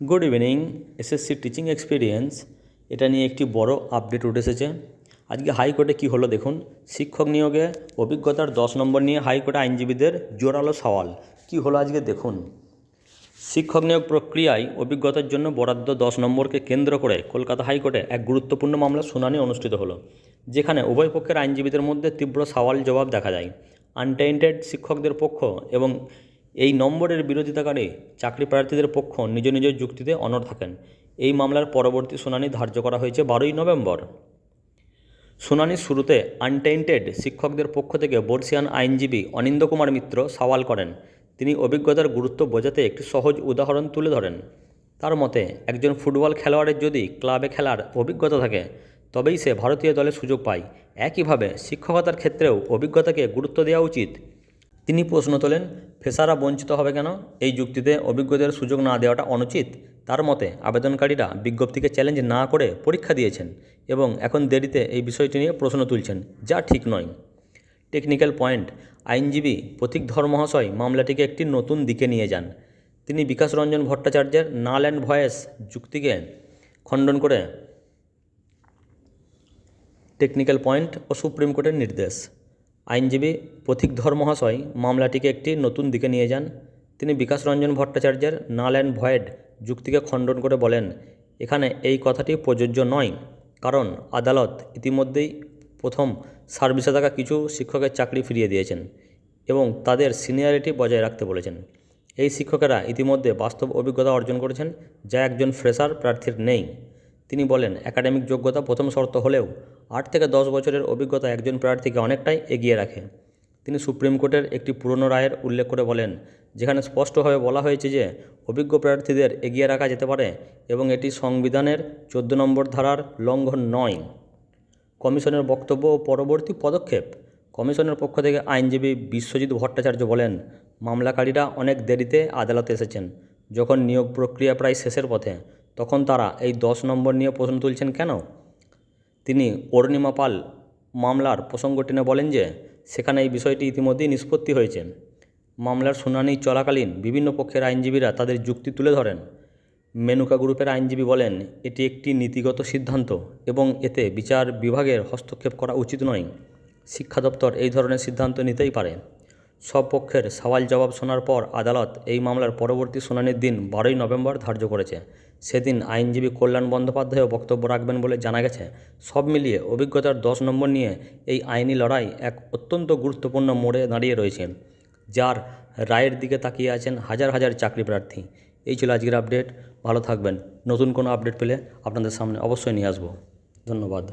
Good evening SSC teaching experience এটা নিয়ে একটি বড় আপডেট উঠে এসেছে আজকে হাইকোর্টে কী হলো দেখুন। শিক্ষক নিয়োগে অভিজ্ঞতার দশ নম্বর নিয়ে হাইকোর্টে আইনজীবীদের জোরালো সওয়াল। কী হলো আজকে দেখুন। শিক্ষক নিয়োগ প্রক্রিয়ায় অভিজ্ঞতার জন্য বরাদ্দ দশ নম্বরকে কেন্দ্র করে কলকাতা হাইকোর্টে এক গুরুত্বপূর্ণ মামলা শুনানি অনুষ্ঠিত হলো, যেখানে উভয় পক্ষের আইনজীবীদের মধ্যে তীব্র সওয়াল জবাব দেখা যায়। আনটেন্টেড শিক্ষকদের পক্ষ এবং এই নম্বরের বিরোধিতাকারী চাকরি প্রার্থীদের পক্ষ নিজ নিজ যুক্তিতে অনড় থাকেন। এই মামলার পরবর্তী শুনানি ধার্য করা হয়েছে বারোই নভেম্বর। শুনানির শুরুতে আনটেন্টেড শিক্ষকদের পক্ষ থেকে বর্ষিয়ান আইনজীবী অনিন্দ কুমার মিত্র সওয়াল করেন। তিনি অভিজ্ঞতার গুরুত্ব বোঝাতে একটি সহজ উদাহরণ তুলে ধরেন। তার মতে, একজন ফুটবল খেলোয়াড়ের যদি ক্লাবে খেলার অভিজ্ঞতা থাকে, তবেই সে ভারতীয় দলে সুযোগ পায়। একইভাবে শিক্ষকতার ক্ষেত্রেও অভিজ্ঞতাকে গুরুত্ব দেওয়া উচিত। তিনি প্রশ্ন তোলেন, ফেসারা বঞ্চিত হবে কেন? এই যুক্তিতে অভিজ্ঞতার সুযোগ না দেওয়াটা অনুচিত? তার মতে, আবেদনকারীরা বিজ্ঞপ্তিকে চ্যালেঞ্জ না করে পরীক্ষা দিয়েছেন এবং এখন দেরিতে এই বিষয়টি নিয়ে প্রশ্ন তুলছেন, যা ঠিক নয়। টেকনিক্যাল পয়েন্ট আইনজীবী প্রতীক ধর মহাশয় মামলাটিকে একটি নতুন দিকে নিয়ে যান। তিনি বিকাশ রঞ্জন ভট্টাচার্যের নাল অ্যান্ড ভয়েস যুক্তিকে খণ্ডন করে টেকনিক্যাল পয়েন্ট ও সুপ্রিম কোর্টের নির্দেশ। আইনজীবী প্রতীকধর মহাশয় মামলাটিকে একটি নতুন দিকে নিয়ে যান। তিনি বিকাশ রঞ্জন ভট্টাচার্যের নাল অ্যান্ড ভয়েড যুক্তিকে খণ্ডন করে বলেন, এখানে এই কথাটি প্রযোজ্য নয়। কারণ আদালত ইতিমধ্যেই প্রথম সার্ভিসে থাকা কিছু শিক্ষকের চাকরি ফিরিয়ে দিয়েছেন এবং তাদের সিনিয়রিটি বজায় রাখতে বলেছেন। এই শিক্ষকেরা ইতিমধ্যে বাস্তব অভিজ্ঞতা অর্জন করেছেন যা একজন ফ্রেশার প্রার্থীর নেই। তিনি বলেন, একাডেমিক যোগ্যতা প্রথম শর্ত হলেও আট থেকে দশ বছরের অভিজ্ঞতা একজন প্রার্থীকে অনেকটাই এগিয়ে রাখে। তিনি সুপ্রিম কোর্টের একটি পুরনো রায়ের উল্লেখ করে বলেন, যেখানে স্পষ্টভাবে বলা হয়েছে যে অভিজ্ঞ প্রার্থীদের এগিয়ে রাখা যেতে পারে এবং এটি সংবিধানের চোদ্দ নম্বর ধারার লঙ্ঘন নয়। কমিশনের বক্তব্য ও পরবর্তী পদক্ষেপ, কমিশনের পক্ষ থেকে আইনজীবী বিশ্বজিৎ ভট্টাচার্য বলেন, মামলাকারীরা অনেক দেরিতে আদালতে এসেছেন। যখন নিয়োগ প্রক্রিয়া প্রায় শেষের পথে, তখন তারা এই দশ নম্বর নিয়ে প্রশ্ন তুলছেন কেন? তিনি অরুণিমা পাল মামলার প্রসঙ্গ টেনে বলেন যে, সেখানে এই বিষয়টি ইতিমধ্যেই নিষ্পত্তি হয়েছে। মামলার শুনানি চলাকালীন বিভিন্ন পক্ষের আইনজীবীরা তাদের যুক্তি তুলে ধরেন। মেনুকা গ্রুপের আইনজীবী বলেন, এটি একটি নীতিগত সিদ্ধান্ত এবং এতে বিচার বিভাগের হস্তক্ষেপ করা উচিত নয়। শিক্ষা দপ্তর এই ধরনের সিদ্ধান্ত নিতেই পারে। সব পক্ষের সওয়াল জবাব শোনার পর আদালত এই মামলার পরবর্তী শুনানির দিন বারোই নভেম্বর ধার্য করেছে। সেদিন আইনজীবী কল্যাণ বন্দ্যোপাধ্যায়ও বক্তব্য রাখবেন বলে জানা গেছে। সব মিলিয়ে অভিজ্ঞতার দশ নম্বর নিয়ে এই আইনি লড়াই এক অত্যন্ত গুরুত্বপূর্ণ মোড়ে দাঁড়িয়ে রয়েছে, যার রায়ের দিকে তাকিয়ে আছেন হাজার হাজার চাকরি প্রার্থী। এই ছিল আজকের আপডেট। ভালো থাকবেন। নতুন কোনো আপডেট পেলে আপনাদের সামনে অবশ্যই নিয়ে আসব। ধন্যবাদ।